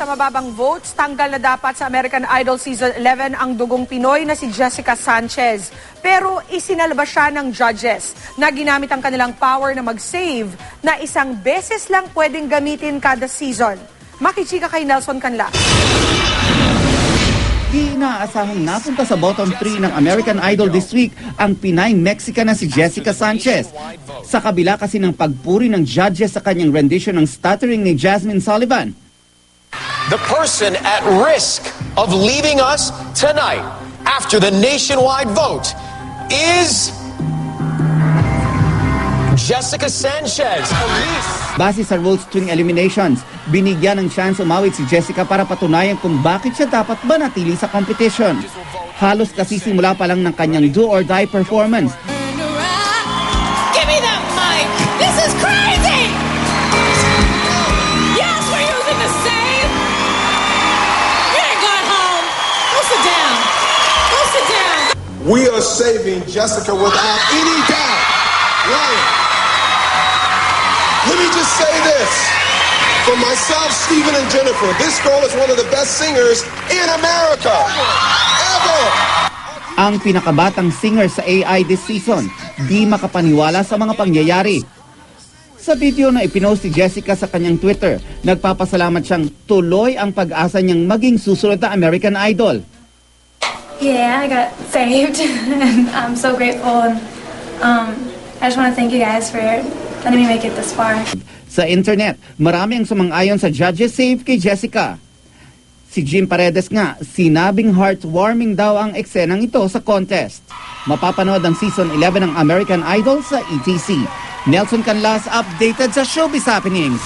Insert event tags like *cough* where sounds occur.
sa mababang votes, tanggal na dapat sa American Idol Season 11 ang dugong Pinoy na si Jessica Sanchez. Pero isinalba siya ng judges na ginamit ang kanilang power na mag-save na isang beses lang pwedeng gamitin kada season. Makichika kay Nelson Canla. Di inaasahang napunta sa bottom 3 ng American Idol this week ang Pinay-Mexican na si Jessica Sanchez. Sa kabila kasi ng pagpuri ng judges sa kanyang rendition ng stuttering ni Jasmine Sullivan. The person at risk of leaving us tonight after the nationwide vote is Jessica Sanchez. Base sa rules tuwing eliminations, binigyan ng chance umawit si Jessica para patunayan kung bakit siya dapat manatili sa competition. Halos kasi simula pa lang ng kanyang do or die performance We are saving Jessica without any doubt. Ryan, let me just say this. For myself, Stephen, and Jennifer, this girl is one of the best singers in America. Ever. ang pinakabatang singer sa AI this season, di makapaniwala sa mga pangyayari. Sa video na ipinost ni Jessica sa kanyang Twitter, nagpapasalamat siyang tuloy ang pag-asa niyang maging susunod na American Idol. Yeah, I got saved, *laughs* and I'm so grateful. And um, I just want to thank you guys for letting me make it this far. Sa internet, marami ang sumang-ayon sa judges save kay Jessica. Si Jim Paredes nga, sinabing heartwarming daw ang eksenang ito sa contest. Mapapanood ang season 11 ng American Idol sa ETC. Nelson Canlas updated sa Showbiz Happenings.